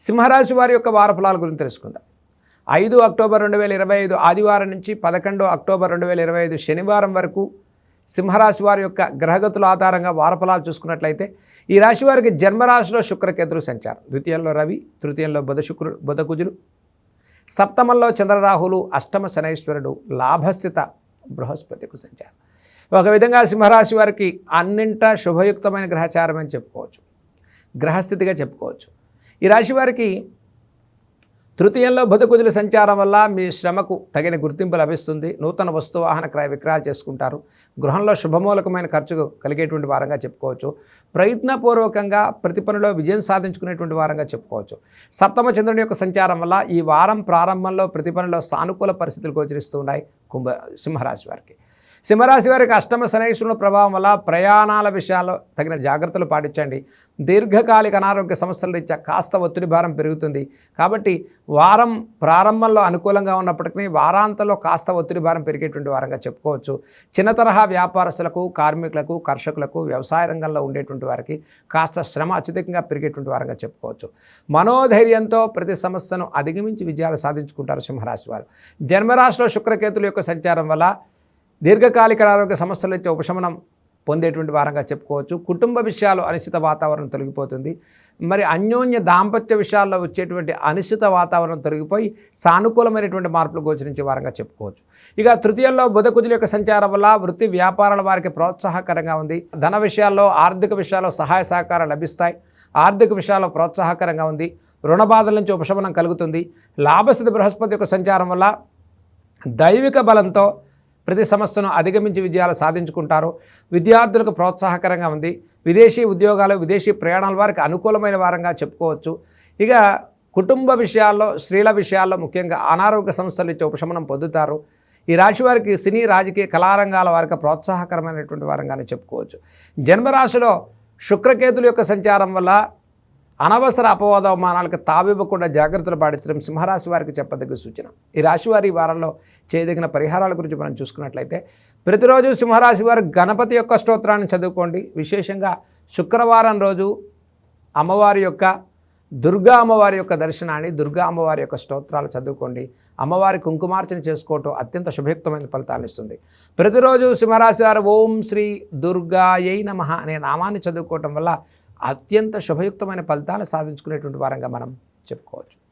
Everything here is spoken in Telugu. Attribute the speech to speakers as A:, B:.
A: సింహరాశి వారి యొక్క వారఫలాల గురించి తెలుసుకుందాం. ఐదు అక్టోబర్ రెండు వేల ఇరవై ఐదు ఆదివారం నుంచి పదకొండు అక్టోబర్ రెండు వేల ఇరవై ఐదు శనివారం వరకు సింహరాశి వారి యొక్క గ్రహగతుల ఆధారంగా వారఫలాలు చూసుకున్నట్లయితే ఈ రాశి వారికి జన్మరాశిలో శుక్రకేతులు సంచారం. ద్వితీయంలో రవి తృతీయంలో బుధ శుక్రుడు బుధకుజులు సప్తమంలో చంద్రరాహులు అష్టమ శనైశ్వరుడు లాభస్థిత బృహస్పతికు సంచారం. ఒక విధంగా సింహరాశి వారికి అన్నింట శుభయుక్తమైన గ్రహచారం అని చెప్పుకోవచ్చు. గ్రహస్థితిగా చెప్పుకోవచ్చు. ఈ రాశి వారికి తృతీయంలో బతుకుదుల సంచారం వల్ల మీ శ్రమకు తగిన గుర్తింపు లభిస్తుంది. నూతన వస్తు వాహన క్రయ విక్రయాలు చేసుకుంటారు. గృహంలో శుభమూలకమైన ఖర్చు కలిగేటువంటి వారంగా చెప్పుకోవచ్చు. ప్రయత్నపూర్వకంగా ప్రతి పనిలో విజయం సాధించుకునేటువంటి వారంగా చెప్పుకోవచ్చు. సప్తమ చంద్రుని యొక్క సంచారం వల్ల ఈ వారం ప్రారంభంలో ప్రతి పనిలో సానుకూల పరిస్థితులు గోచరిస్తున్నాయి కుంభ సింహరాశి వారికి. సింహరాశి వారికి అష్టమ శనైశ్వరుల ప్రభావం వల్ల ప్రయాణాల విషయాల్లో తగిన జాగ్రత్తలు పాటించండి. దీర్ఘకాలిక అనారోగ్య సమస్యల రీత్యా కాస్త ఒత్తిడి భారం పెరుగుతుంది. కాబట్టి వారం ప్రారంభంలో అనుకూలంగా ఉన్నప్పటికీ వారాంతంలో కాస్త ఒత్తిడి భారం పెరిగేటువంటి వారంగా చెప్పుకోవచ్చు. చిన్న తరహా వ్యాపారస్తులకు కార్మికులకు కర్షకులకు వ్యవసాయ రంగంలో ఉండేటువంటి వారికి కాస్త శ్రమ అత్యధికంగా పెరిగేటువంటి వారంగా చెప్పుకోవచ్చు. మనోధైర్యంతో ప్రతి సమస్యను అధిగమించి విజయాలు సాధించుకుంటారు సింహరాశి వారు. జన్మరాశిలో శుక్రకేతుల యొక్క సంచారం వల్ల దీర్ఘకాలిక ఆరోగ్య సమస్యల నుంచి ఉపశమనం పొందేటువంటి వారంగా చెప్పుకోవచ్చు. కుటుంబ విషయాలు అనిశ్చిత వాతావరణం తొలగిపోతుంది. మరి అన్యోన్య దాంపత్య విషయాల్లో వచ్చేటువంటి అనిశ్చిత వాతావరణం తొలగిపోయి సానుకూలమైనటువంటి మార్పులు గోచరించే వారంగా చెప్పుకోవచ్చు. ఇక తృతీయంలో బుధకుజుల యొక్క సంచారం వల్ల వృత్తి వ్యాపారాల వారికి ప్రోత్సాహకరంగా ఉంది. ధన విషయాల్లో ఆర్థిక విషయాల్లో సహాయ సహకారాలు లభిస్తాయి. ఆర్థిక విషయాల్లో ప్రోత్సాహకరంగా ఉంది. రుణ బాధల నుంచి ఉపశమనం కలుగుతుంది. లాభస్థితి బృహస్పతి యొక్క సంచారం వల్ల దైవిక బలంతో ప్రతి సమస్యను అధిగమించి విజయాలు సాధించుకుంటారు. విద్యార్థులకు ప్రోత్సాహకరంగా ఉంది. విదేశీ ఉద్యోగాలు విదేశీ ప్రయాణాల వారికి అనుకూలమైన వారంగా చెప్పుకోవచ్చు. ఇక కుటుంబ విషయాల్లో స్త్రీల విషయాల్లో ముఖ్యంగా అనారోగ్య సంస్థలు ఇచ్చే ఉపశమనం పొందుతారు. ఈ రాశి వారికి సినీ రాజకీయ కళారంగాల వారికి ప్రోత్సాహకరమైనటువంటి వారంగానే చెప్పుకోవచ్చు. జన్మరాశిలో శుక్రకేతుల యొక్క సంచారం వల్ల అనవసర అపవాద అవమానాలకు తావివ్వకుండా జాగ్రత్తలు పాటించడం సింహరాశి వారికి చెప్పదగ్గ సూచన. ఈ రాశి వారి వారంలో చేయదగిన పరిహారాల గురించి మనం చూసుకున్నట్లయితే ప్రతిరోజు సింహరాశి వారు గణపతి యొక్క స్తోత్రాన్ని చదువుకోండి. విశేషంగా శుక్రవారం రోజు అమ్మవారి యొక్క దుర్గా అమ్మవారి యొక్క దర్శనాన్ని దుర్గా అమ్మవారి యొక్క స్తోత్రాలు చదువుకోండి. అమ్మవారి కుంకుమార్చన చేసుకోవటం అత్యంత శుభయుక్తమైన ఫలితాలు ఇస్తుంది. ప్రతిరోజు సింహరాశి వారు ఓం శ్రీ దుర్గాయై నమ అనే నామాన్ని చదువుకోవటం వల్ల అత్యంత శుభయుక్తమైన ఫలితాలు సాధించుకునేటువంటి వారంగా మనం చెప్పుకోవచ్చు.